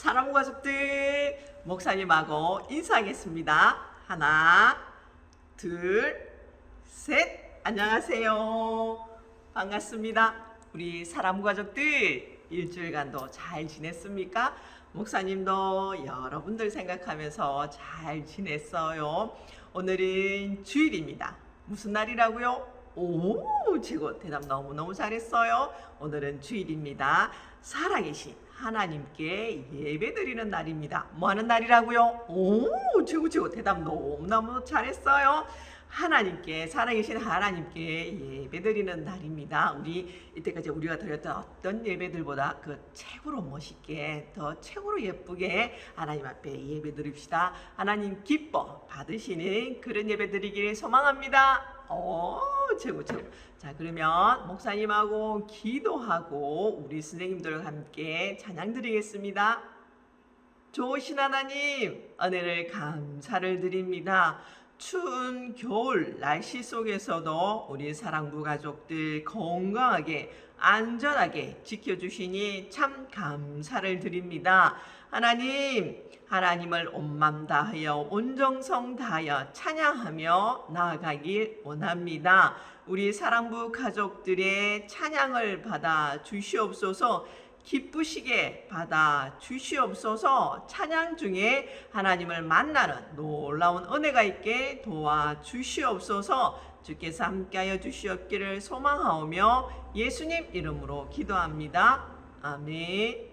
사람 가족들 목사님하고 인사하겠습니다. 하나, 둘, 셋. 안녕하세요. 반갑습니다. 우리 사람 가족들 일주일간도 잘 지냈습니까? 목사님도 여러분들 생각하면서 잘 지냈어요. 오늘은 주일입니다. 무슨 날이라고요? 오, 최고 대답 너무너무 잘했어요. 오늘은 주일입니다. 살아계신 하나님께 예배드리는 날입니다. 뭐 하는 날이라고요? 오, 최고 최고 대답 너무너무 잘했어요. 하나님께 살아계신 하나님께 예배드리는 날입니다. 우리 이때까지 우리가 드렸던 어떤 예배들보다 그 최고로 멋있게 더 최고로 예쁘게 하나님 앞에 예배드립시다. 하나님 기뻐 받으시는 그런 예배드리기를 소망합니다. 오, 최고 최고. 자 그러면 목사님하고 기도하고 우리 선생님들과 함께 찬양 드리겠습니다. 좋으신 하나님 은혜를 감사를 드립니다. 추운 겨울 날씨 속에서도 우리 사랑부 가족들 건강하게 안전하게 지켜주시니 참 감사를 드립니다. 하나님, 하나님을 온 맘 다하여 온정성 다하여 찬양하며 나아가길 원합니다. 우리 사랑부 가족들의 찬양을 받아 주시옵소서. 기쁘시게 받아 주시옵소서 찬양 중에 하나님을 만나는 놀라운 은혜가 있게 도와 주시옵소서 주께서 함께하여 주시옵기를 소망하오며 예수님 이름으로 기도합니다. 아멘.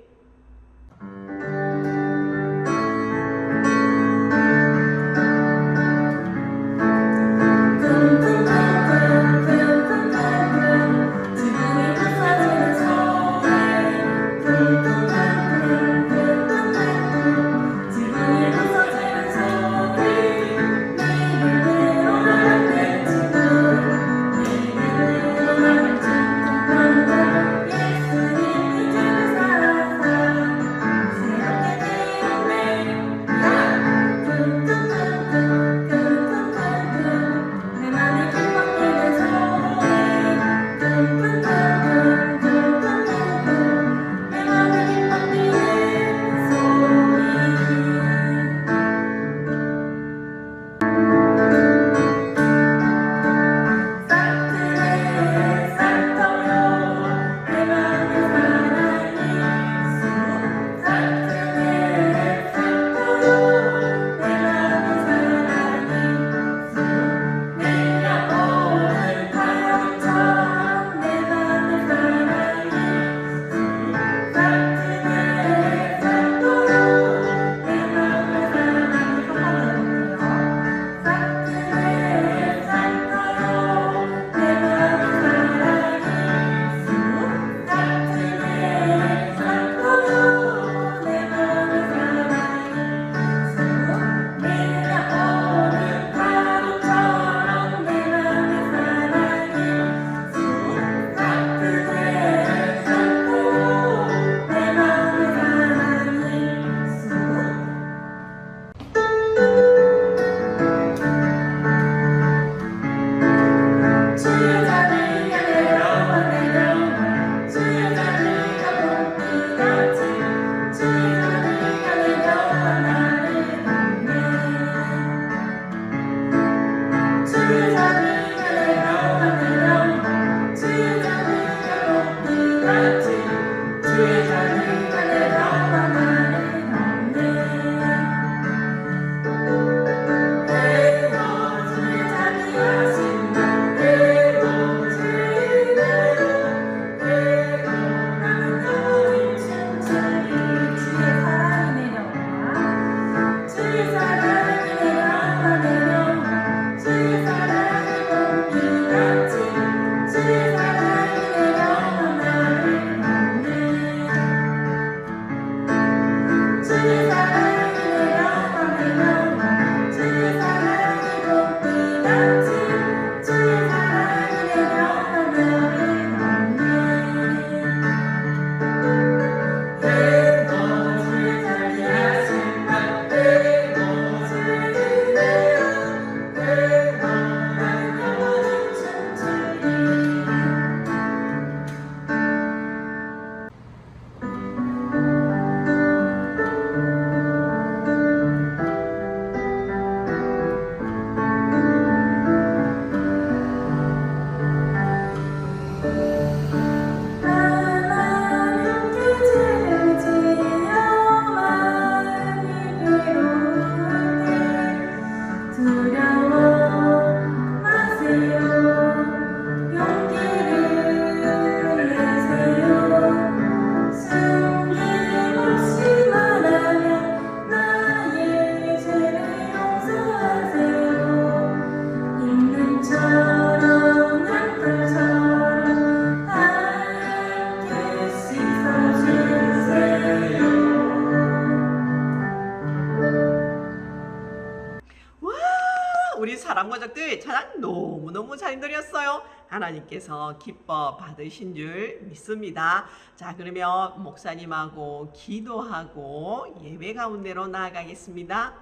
너무너무 잘 드렸어요. 하나님께서 기뻐 받으신 줄 믿습니다. 자, 그러면 목사님하고 기도하고 예배 가운데로 나아가겠습니다.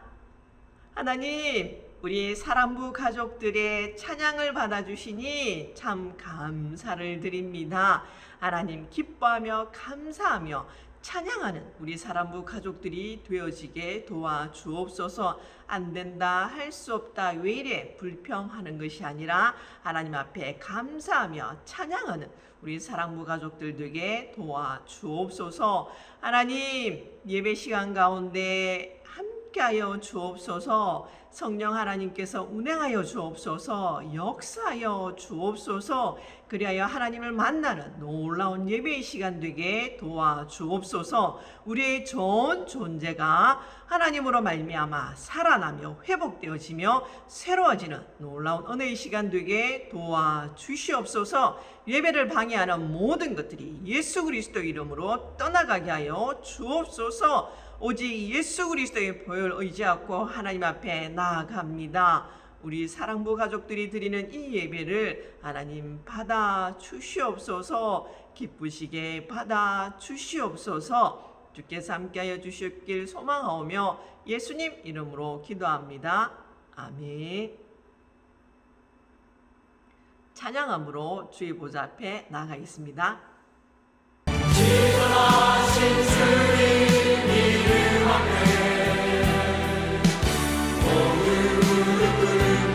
하나님, 우리 사랑부 가족들의 찬양을 받아주시니 참 감사를 드립니다. 하나님 기뻐하며 감사하며 찬양하는 우리 사랑부 가족들이 되어지게 도와주옵소서 안 된다 할 수 없다 왜 이래 불평하는 것이 아니라 하나님 앞에 감사하며 찬양하는 우리 사랑부 가족들 되게 도와주옵소서. 하나님 예배 시간 가운데 함께하여 주옵소서. 성령 하나님께서 운행하여 주옵소서. 역사하여 주옵소서. 그리하여 하나님을 만나는 놀라운 예배의 시간 되게 도와주옵소서. 우리의 전 존재가 하나님으로 말미암아 살아나며 회복되어지며 새로워지는 놀라운 은혜의 시간 되게 도와주시옵소서. 예배를 방해하는 모든 것들이 예수 그리스도 이름으로 떠나가게 하여 주옵소서 오직 예수 그리스도의 보혈 의지하고 하나님 앞에 나아갑니다. 우리 사랑부 가족들이 드리는 이 예배를 하나님 받아 주시옵소서 기쁘시게 받아 주시옵소서 주께서 함께하여 주셨길 소망하오며 예수님 이름으로 기도합니다. 아멘. 찬양함으로 주의 보좌 앞에 나가겠습니다. You.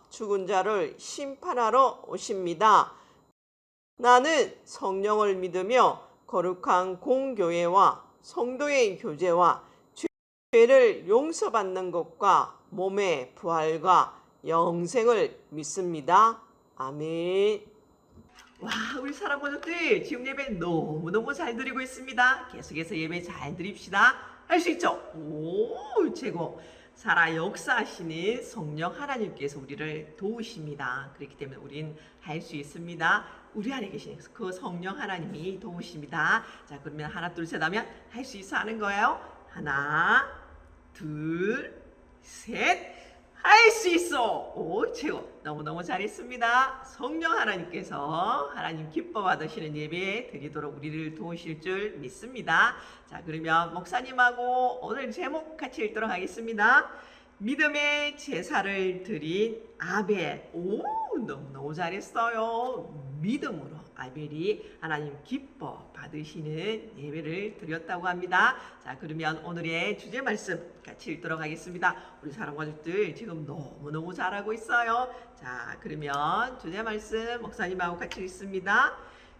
죽은 자를 심판하러 오십니다. 나는 성령을 믿으며 거룩한 공교회와 성도의 교제와 죄를 용서받는 것과 몸의 부활과 영생을 믿습니다. 아멘. 와, 우리 사랑 가족들 지금 예배 너무너무 잘 드리고 있습니다. 계속해서 예배 잘 드립시다. 할 수 있죠? 오, 최고. 살아 역사하시는 성령 하나님께서 우리를 도우십니다. 그렇기 때문에 우린 할 수 있습니다. 우리 안에 계신 그 성령 하나님이 도우십니다. 자, 그러면 하나, 둘, 셋 하면 할 수 있어 하는 거예요. 하나, 둘, 셋. 할 수 있어. 오, 최고. 너무너무 잘했습니다. 성령 하나님께서 하나님 기뻐 받으시는 예배 드리도록 우리를 도우실 줄 믿습니다. 자, 그러면 목사님하고 오늘 제목 같이 읽도록 하겠습니다. 믿음의 제사를 드린 아벨. 오, 너무너무 잘했어요. 믿음으로 아벨이 하나님 기뻐 받으시는 예배를 드렸다고 합니다. 자, 그러면 오늘의 주제 말씀 같이 읽도록 하겠습니다. 우리 사랑 가족들 지금 너무너무 잘하고 있어요. 자, 그러면 주제 말씀 목사님하고 같이 읽습니다.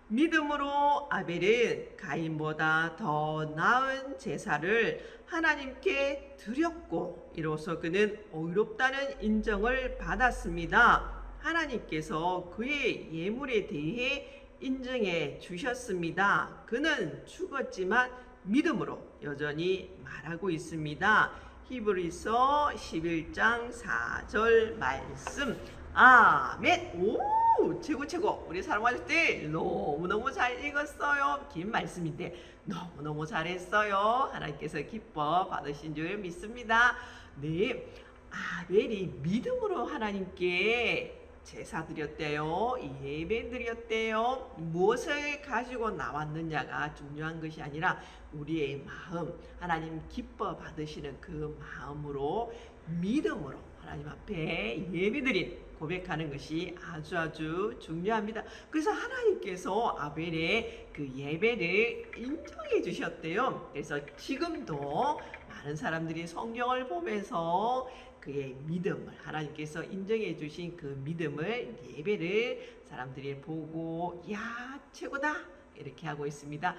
믿음으로 아벨은 가인보다 더 나은 제사를 하나님께 드렸고 이로써 그는 의롭다는 인정을 받았습니다. 하나님께서 그의 예물에 대해 인정해 주셨습니다. 그는 죽었지만 믿음으로 여전히 말하고 있습니다. 히브리서 11장 4절 말씀. 아멘. 오, 최고 최고. 우리 사랑하실 때 너무너무 잘 읽었어요. 긴 말씀인데 너무너무 잘했어요. 하나님께서 기뻐 받으신 줄 믿습니다. 네. 아벨이 믿음으로 하나님께 제사 드렸대요. 예배 드렸대요. 무엇을 가지고 나왔느냐가 중요한 것이 아니라 우리의 마음, 하나님 기뻐 받으시는 그 마음으로 믿음으로 하나님 앞에 예배 드린 고백하는 것이 아주 아주 중요합니다. 그래서 하나님께서 아벨의 그 예배를 인정해 주셨대요. 그래서 지금도 많은 사람들이 성경을 보면서 그의 믿음을 하나님께서 인정해 주신 그 믿음을 예배를 사람들이 보고 야 최고다 이렇게 하고 있습니다.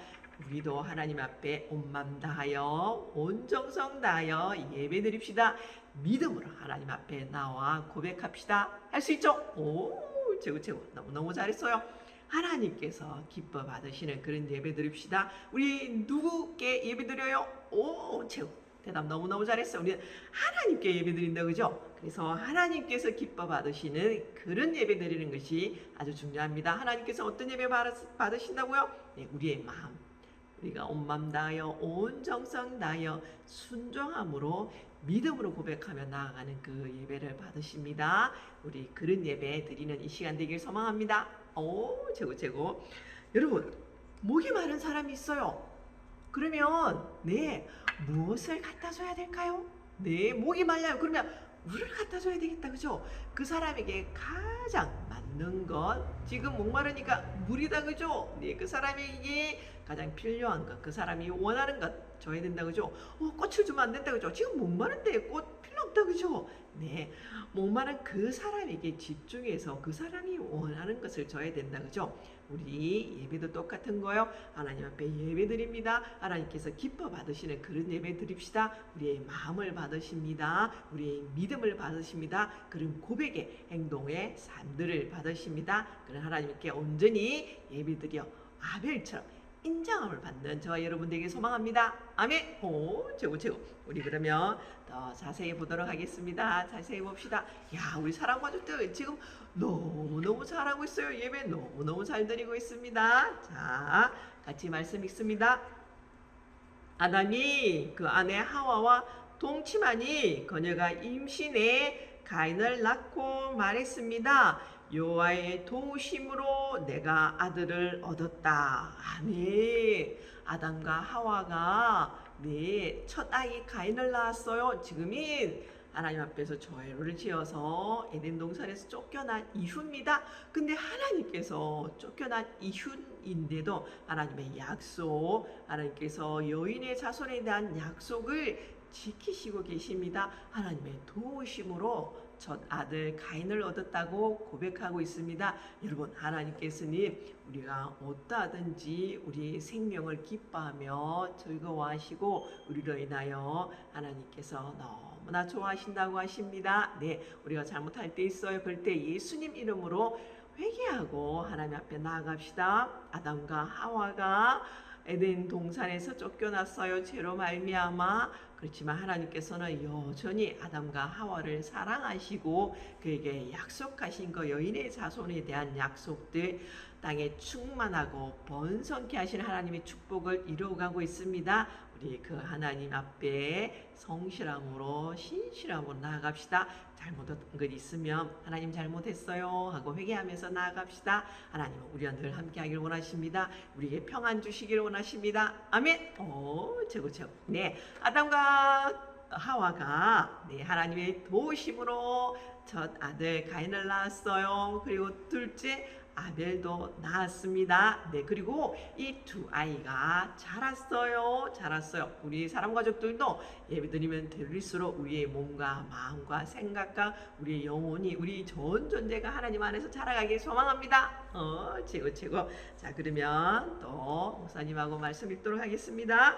우리도 하나님 앞에 온 맘 다하여 온 정성 다하여 예배 드립시다. 믿음으로 하나님 앞에 나와 고백합시다. 할 수 있죠? 오 최고 최고 너무 너무 잘했어요. 하나님께서 기뻐 받으시는 그런 예배 드립시다. 우리 누구께 예배 드려요? 오 최고 대답 너무너무 잘했어. 우리 하나님께 예배 드린다 그죠? 그래서 하나님께서 기뻐 받으시는 그런 예배 드리는 것이 아주 중요합니다. 하나님께서 어떤 예배 받으- 받으신다고요? 네, 우리의 마음. 우리가 온 마음 다하여 온 정성 다하여 순종함으로 믿음으로 고백하며 나아가는 그 예배를 받으십니다. 우리 그런 예배 드리는 이 시간 되길 소망합니다. 오 최고 최고. 여러분 목이 마른 사람이 있어요. 그러면 네 무엇을 갖다 줘야 될까요? 네 목이 말라요. 그러면 물을 갖다 줘야 되겠다 그죠? 그 사람에게 가장 맞는 것 지금 목마르니까 물이다 그죠? 네 그 사람에게 가장 필요한 것 그 사람이 원하는 것 줘야 된다 그죠? 어 꽃을 주면 안 된다 그죠? 지금 목마른데 꽃 필요 없다 그죠? 네 목마른 그 사람에게 집중해서 그 사람이 원하는 것을 줘야 된다 그죠? 우리 예배도 똑같은 거요. 하나님 앞에 예배 드립니다. 하나님께서 기뻐 받으시는 그런 예배 드립시다. 우리의 마음을 받으십니다. 우리의 믿음을 받으십니다. 그런 고백의 행동의 삶들을 받으십니다. 그런 하나님께 온전히 예배 드려 아벨처럼 인정함을 받는 저와 여러분 되길 소망합니다. 아멘. 오, 최고 최고. 우리 그러면 더 자세히 보도록 하겠습니다. 자세히 봅시다. 야, 우리 사랑 가족들 지금 너무 너무 잘하고 있어요. 예배 너무 너무 잘 드리고 있습니다. 자, 같이 말씀 읽습니다. 아담이 그 아내 하와와 동침하니 그녀가 임신해 가인을 낳고 말했습니다. 여호와의 도우심으로 내가 아들을 얻었다. 아멘. 아담과 하와가 네, 첫 아이 가인을 낳았어요. 지금은 하나님 앞에서 죄를 지어서 에덴 동산에서 쫓겨난 이후입니다. 근데 하나님께서 쫓겨난 이후인데도 하나님의 약속, 하나님께서 여인의 자손에 대한 약속을 지키시고 계십니다. 하나님의 도우심으로 첫 아들 가인을 얻었다고 고백하고 있습니다. 여러분 하나님께서는 우리가 어떠하든지 우리 생명을 기뻐하며 즐거워하시고 우리로 인하여 하나님께서 너무나 좋아하신다고 하십니다. 네, 우리가 잘못할 때 있어요. 그럴 때 예수님 이름으로 회개하고 하나님 앞에 나아갑시다. 아담과 하와가 에덴 동산에서 쫓겨났어요. 죄로 말미암아 그렇지만 하나님께서는 여전히 아담과 하와를 사랑하시고 그에게 약속하신 그 여인의 자손에 대한 약속들 땅에 충만하고 번성케 하신 하나님의 축복을 이루어가고 있습니다. 우리 그 하나님 앞에 성실함으로 신실함으로 나아갑시다. 잘못한 것 있으면 하나님 잘못했어요 하고 회개하면서 나아갑시다. 하나님은 우리와 늘 함께하기를 원하십니다. 우리에게 평안 주시기를 원하십니다. 아멘. 오 최고 최고. 네 아담과 하와가 네, 하나님의 도우심으로 첫 아들 가인을 낳았어요. 그리고 둘째 아벨도 낳았습니다. 네, 그리고 이 두 아이가 자랐어요. 자랐어요. 우리 사람 가족들도 예배 드리면 드릴수록 우리의 몸과 마음과 생각과 우리의 영혼이 우리 전 존재가 하나님 안에서 자라가길 소망합니다. 어, 최고 최고. 자, 그러면 또 목사님하고 말씀 읽도록 하겠습니다.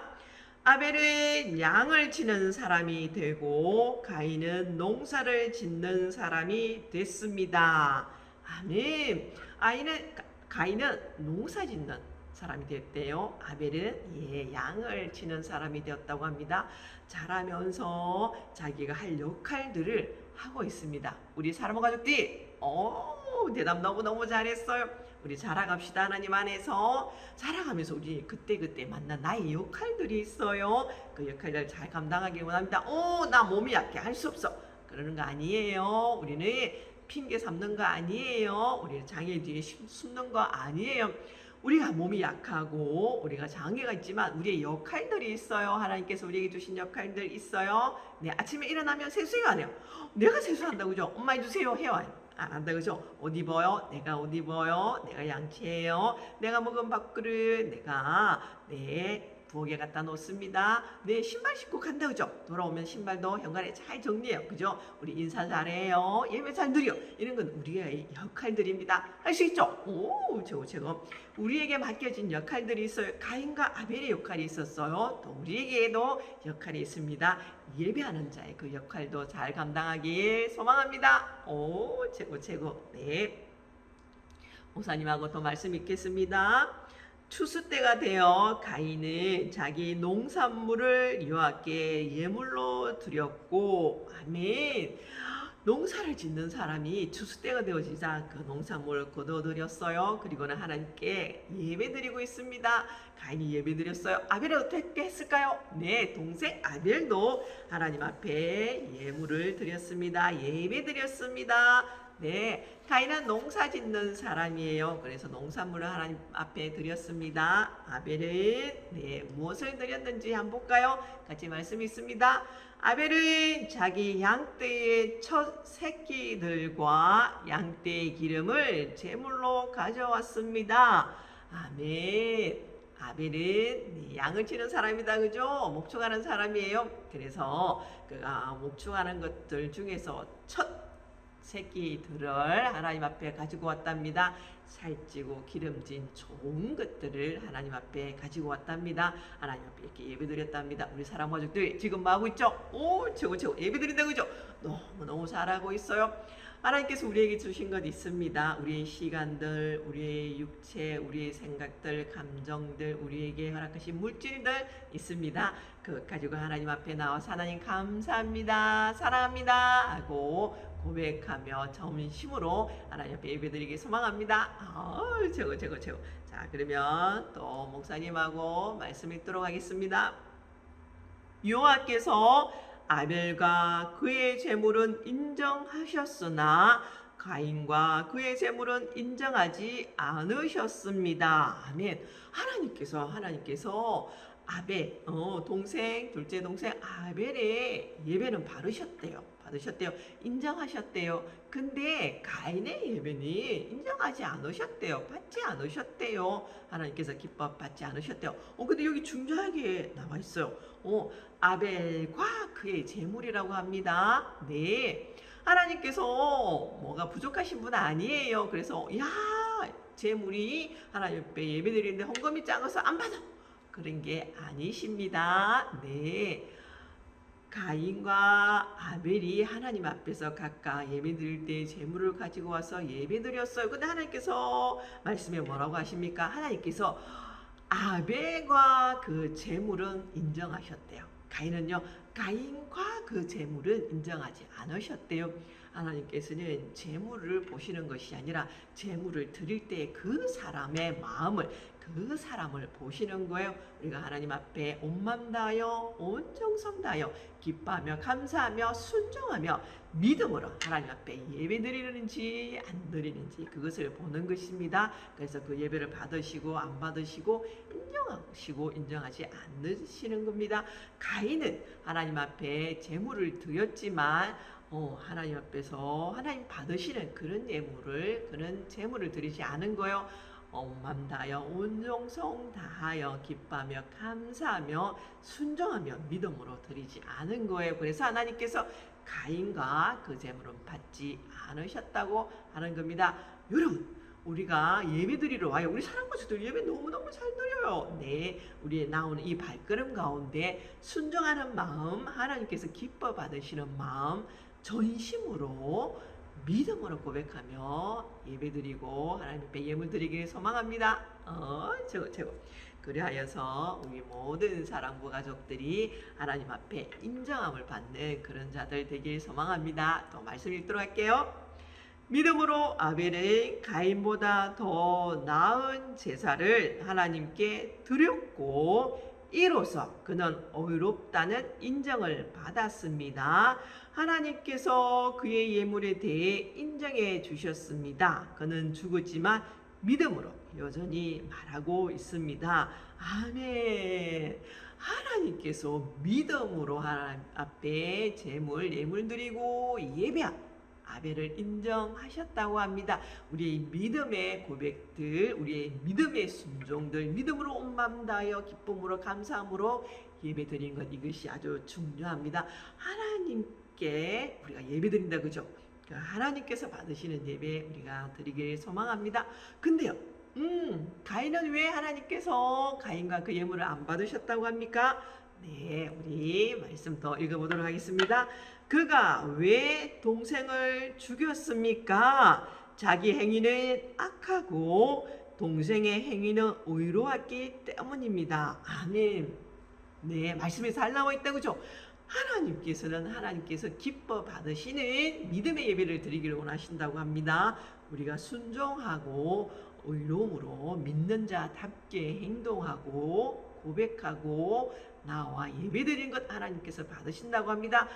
아벨은 양을 치는 사람이 되고 가인은 농사를 짓는 사람이 됐습니다. 아멘. 아이는 가인은 농사 짓는 사람이 됐대요. 아벨은 예, 양을 치는 사람이 되었다고 합니다. 자라면서 자기가 할 역할들을 하고 있습니다. 우리 사람 가족들이 어 대답 너무 너무 잘했어요. 우리 자라갑시다 하나님 안에서 자라가면서 우리 그때 그때 만난 나의 역할들이 있어요. 그 역할들 잘 감당하길 원합니다. 어 나 몸이 약해 할 수 없어 그러는 거 아니에요. 우리는 핑계 삼는 거 아니에요. 우리 장애 뒤에 숨- 숨는 거 아니에요. 우리가 몸이 약하고 우리가 장애가 있지만 우리의 역할들이 있어요. 하나님께서 우리에게 주신 역할들 있어요. 네, 아침에 일어나면 세수해요, 안 해요? 내가 세수한다고 그죠? 엄마 해주세요, 해요. 안안 한다 그죠? 옷 입어요. 내가 옷 입어요. 내가 양치해요. 내가 먹은 밥그릇 내가 네 부엌에 갖다 놓습니다. 네 신발 신고 간다 그죠? 돌아오면 신발도 현관에 잘 정리해요. 그죠? 우리 인사 잘해요. 예배 잘 드려. 이런 건 우리의 역할들입니다. 할 수 있죠? 오 최고 최고. 우리에게 맡겨진 역할들이 있어요. 가인과 아벨의 역할이 있었어요. 또 우리에게도 역할이 있습니다. 예배하는 자의 그 역할도 잘 감당하길 소망합니다. 오 최고 최고. 네. 목사님하고 또 말씀 읽겠습니다. 추수 때가 되어 가인은 자기 농산물을 여호와께 예물로 드렸고 아멘. 농사를 짓는 사람이 추수 때가 되어지자 그 농산물을 거둬들였어요. 그리고는 하나님께 예배드리고 있습니다. 가인이 예배드렸어요. 아벨은 어떻게 했을까요? 네, 동생 아벨도 하나님 앞에 예물을 드렸습니다. 예배드렸습니다. 네, 가인은 농사 짓는 사람이에요. 그래서 농산물을 하나님 앞에 드렸습니다. 아벨은 네, 무엇을 드렸는지 한번 볼까요? 같이 말씀 있습니다. 아벨은 자기 양떼의 첫 새끼들과 양떼의 기름을 제물로 가져왔습니다. 아멘. 아벨은 네, 양을 치는 사람이다 그죠? 목축하는 사람이에요. 그래서 그가 목축하는 것들 중에서 첫 새끼들을 하나님 앞에 가지고 왔답니다. 살찌고 기름진 좋은 것들을 하나님 앞에 가지고 왔답니다. 하나님 앞에 이렇게 예배 드렸답니다. 우리 사람 가족들 지금 뭐 하고 있죠? 오 최고 최고 예배 드린다 그죠? 너무 너무 잘하고 있어요. 하나님께서 우리에게 주신 것 있습니다. 우리의 시간들, 우리의 육체, 우리의 생각들, 감정들, 우리에게 허락하신 물질들 있습니다. 그 가지고 하나님 앞에 나와서 하나님 감사합니다, 사랑합니다 하고 고백하며 점심으로 하나님 앞에 예배드리기 소망합니다. 아, 최고 최고 최고. 자 그러면 또 목사님하고 말씀 읽도록 하겠습니다. 여호와께서 아벨과 그의 재물은 인정하셨으나 가인과 그의 재물은 인정하지 않으셨습니다. 아멘. 하나님께서 하나님께서 아벨 어, 동생 둘째 동생 아벨의 예배는 받으셨대요. 받으셨대요. 인정하셨대요. 근데 가인의 예배는 인정하지 않으셨대요. 받지 않으셨대요. 하나님께서 기뻐 받지 않으셨대요. 어 근데 여기 중요하게 나와 있어요. 어 아벨과 그의 재물이라고 합니다. 네. 하나님께서 뭐가 부족하신 분 아니에요. 그래서 야 재물이 하나님 앞에 예배 드리는데 헌금이 작아서 안 받아. 그런 게 아니십니다. 네. 가인과 아벨이 하나님 앞에서 각각 예배 드릴 때 재물을 가지고 와서 예배 드렸어요. 근데 하나님께서 말씀에 뭐라고 하십니까? 하나님께서 아벨과 그 재물은 인정하셨대요. 가인은요, 가인과 그 재물은 인정하지 않으셨대요. 하나님께서는 재물을 보시는 것이 아니라 재물을 드릴 때 그 사람의 마음을 그 사람을 보시는 거예요. 우리가 하나님 앞에 온 맘 다하여 온 정성 다하여 기뻐하며 감사하며 순종하며 믿음으로 하나님 앞에 예배 드리는지 안 드리는지 그것을 보는 것입니다. 그래서 그 예배를 받으시고 안 받으시고 인정하시고 인정하지 않으시는 겁니다. 가인은 하나님 앞에 제물을 드렸지만 어, 하나님 앞에서 하나님 받으시는 그런 예물을 그런 제물을 드리지 않은 거예요. 온맘 다하여 온정성 다하여 기뻐하며 감사하며 순종하며 믿음으로 드리지 않은 거예요. 그래서 하나님께서 가인과 그 제물은 받지 않으셨다고 하는 겁니다. 여러분 우리가 예배 드리러 와요. 우리 사랑 가족들 예배 너무너무 잘 드려요. 네, 우리의 나오는 이 발걸음 가운데 순종하는 마음, 하나님께서 기뻐 받으시는 마음, 전심으로 믿음으로 고백하며 예배드리고 하나님 앞에 예물 드리길 소망합니다. 어, 최고 최고. 그리하여서 우리 모든 사랑부 가족들이 하나님 앞에 인정함을 받는 그런 자들 되길 소망합니다. 또 말씀 읽도록 할게요. 믿음으로 아벨은 가인보다 더 나은 제사를 하나님께 드렸고 이로써 그는 의롭다는 인정을 받았습니다. 하나님께서 그의 예물에 대해 인정해 주셨습니다. 그는 죽었지만 믿음으로 여전히 말하고 있습니다. 아멘. 하나님께서 믿음으로 하나님 앞에 제물 예물 드리고 예배한 아벨을 인정하셨다고 합니다. 우리의 믿음의 고백들, 우리의 믿음의 순종들, 믿음으로 온 마음 다하여 기쁨으로 감사함으로 예배드리는 것 이것이 아주 중요합니다. 하나님께 우리가 예배 드린다 그죠? 그 하나님께서 받으시는 예배 우리가 드리길 소망합니다. 근데요, 음, 가인은 왜 하나님께서 가인과 그 예물을 안 받으셨다고 합니까? 네, 우리 말씀 더 읽어보도록 하겠습니다. 그가 왜 동생을 죽였습니까? 자기 행위는 악하고 동생의 행위는 의로웠기 때문입니다. 아멘. 네, 말씀에 잘 나와 있다 그죠? 하나님께서는 하나님께서 기뻐 받으시는 믿음의 예배를 드리기를 원하신다고 합니다. 우리가 순종하고 의로움으로 믿는 자답게 행동하고 고백하고 나와 예배드리는 것 하나님께서 받으신다고 합니다.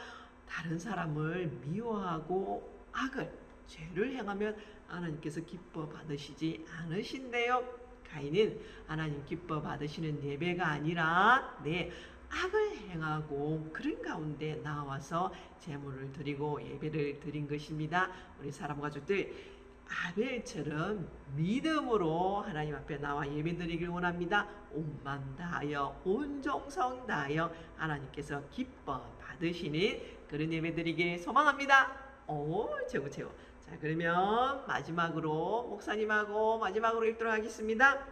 다른 사람을 미워하고 악을 죄를 행하면 하나님께서 기뻐 받으시지 않으신대요. 가인은 하나님 기뻐 받으시는 예배가 아니라 네 악을 행하고 그런 가운데 나와서 제물을 드리고 예배를 드린 것입니다. 우리 사람 가족들 아벨처럼 믿음으로 하나님 앞에 나와 예배 드리길 원합니다. 온 마음 다하여 온 정성 다하여 하나님께서 기뻐 받으시는 그런 예배 드리길 소망합니다. 오 최고 최고. 자 그러면 마지막으로 목사님하고 마지막으로 읽도록 하겠습니다.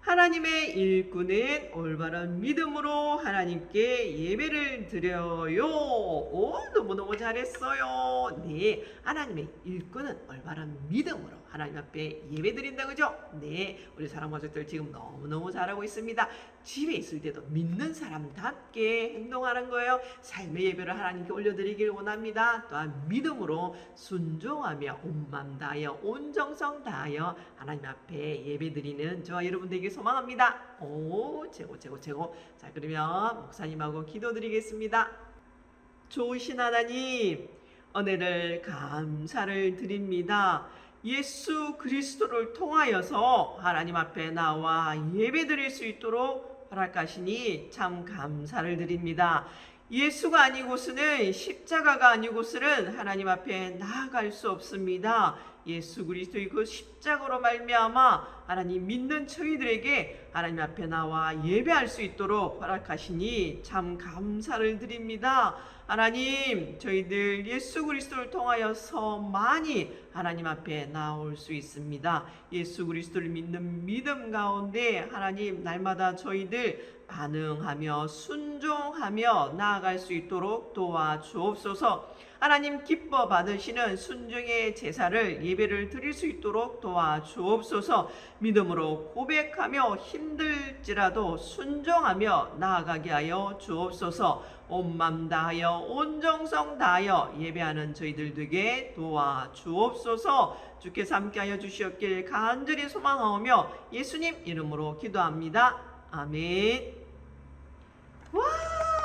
하나님의 일꾼은 올바른 믿음으로 하나님께 예배를 드려요. 오, 너무너무 잘했어요. 네. 하나님의 일꾼은 올바른 믿음으로 하나님 앞에 예배 드린다. 그죠? 네. 우리 사랑 가족들 지금 너무너무 잘하고 있습니다. 집에 있을 때도 믿는 사람답게 행동하는 거예요. 삶의 예배를 하나님께 올려드리길 원합니다. 또한 믿음으로 순종하며 온 마음 다하여 온 정성 다하여 하나님 앞에 예배 드리는 저와 여러분 되길 소망합니다. 오 최고 최고 최고. 자 그러면 목사님하고 기도드리겠습니다. 좋으신 하나님 은혜를 감사를 드립니다. 예수 그리스도를 통하여서 하나님 앞에 나와 예배 드릴 수 있도록 허락하시니 참 감사를 드립니다. 예수가 아니고서는 십자가가 아니고서는 하나님 앞에 나아갈 수 없습니다. 예수 그리스도의 그 십자가로 말미암아 하나님 믿는 저희들에게 하나님 앞에 나와 예배할 수 있도록 허락하시니 참 감사를 드립니다. 하나님 저희들 예수 그리스도를 통하여서 많이 하나님 앞에 나올 수 있습니다. 예수 그리스도를 믿는 믿음 가운데 하나님 날마다 저희들 반응하며 순종하며 나아갈 수 있도록 도와주옵소서. 하나님 기뻐 받으시는 순종의 제사를 예배를 드릴 수 있도록 도와주옵소서. 믿음으로 고백하며 힘들지라도 순종하며 나아가게 하여 주옵소서. 온 맘 다하여 온 정성 다하여 예배하는 저희들 되게 도와주옵소서. 주께서 함께 하여 주시옵길 간절히 소망하오며 예수님 이름으로 기도합니다. 아멘. 와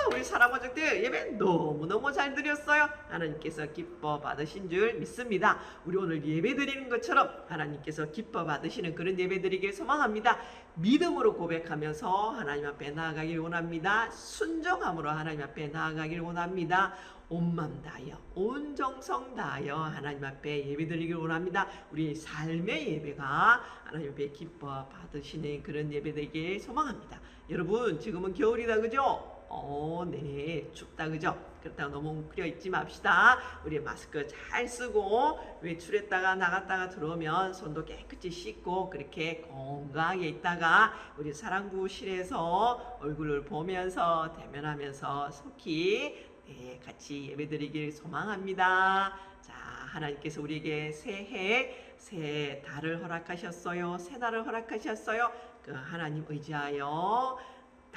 우리 사랑 가족들 예배 너무너무 잘 드렸어요. 하나님께서 기뻐 받으신 줄 믿습니다. 우리 오늘 예배 드리는 것처럼 하나님께서 기뻐 받으시는 그런 예배 드리길 소망합니다. 믿음으로 고백하면서 하나님 앞에 나아가길 원합니다. 순종함으로 하나님 앞에 나아가길 원합니다. 온맘 다하여 온 정성 다하여 하나님 앞에 예배 드리길 원합니다. 우리 삶의 예배가 하나님 앞에 기뻐 받으시는 그런 예배 되길 소망합니다. 여러분 지금은 겨울이다 그죠? 어, 네 춥다 그죠? 그렇다고 너무 웅크려 있지 맙시다. 우리 마스크 잘 쓰고 외출했다가 나갔다가 들어오면 손도 깨끗이 씻고 그렇게 건강하게 있다가 우리 사랑부실에서 얼굴을 보면서 대면하면서 속히 네, 같이 예배드리길 소망합니다. 자 하나님께서 우리에게 새해 새 달을 허락하셨어요. 새 달을 허락하셨어요. 그 하나님 의지하여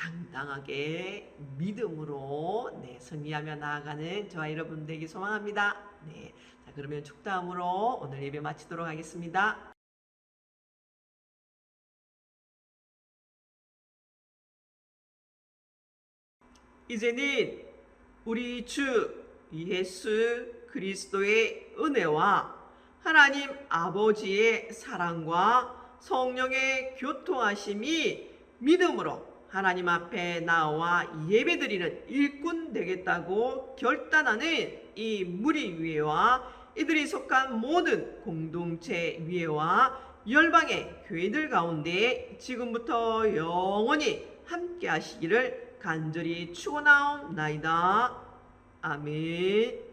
당당하게 믿음으로 네, 승리하며 나아가는 저와 여러분 되기 소망합니다. 네. 자, 그러면 축다음으로 오늘 예배 마치도록 하겠습니다. 이제는 우리 주 예수 그리스도의 은혜와 하나님 아버지의 사랑과 성령의 교통하심이 믿음으로 하나님 앞에 나와 예배드리는 일꾼 되겠다고 결단하는 이 무리 위에와 이들이 속한 모든 공동체 위에와 열방의 교회들 가운데 지금부터 영원히 함께 하시기를 간절히 축원하옵나이다. 아멘.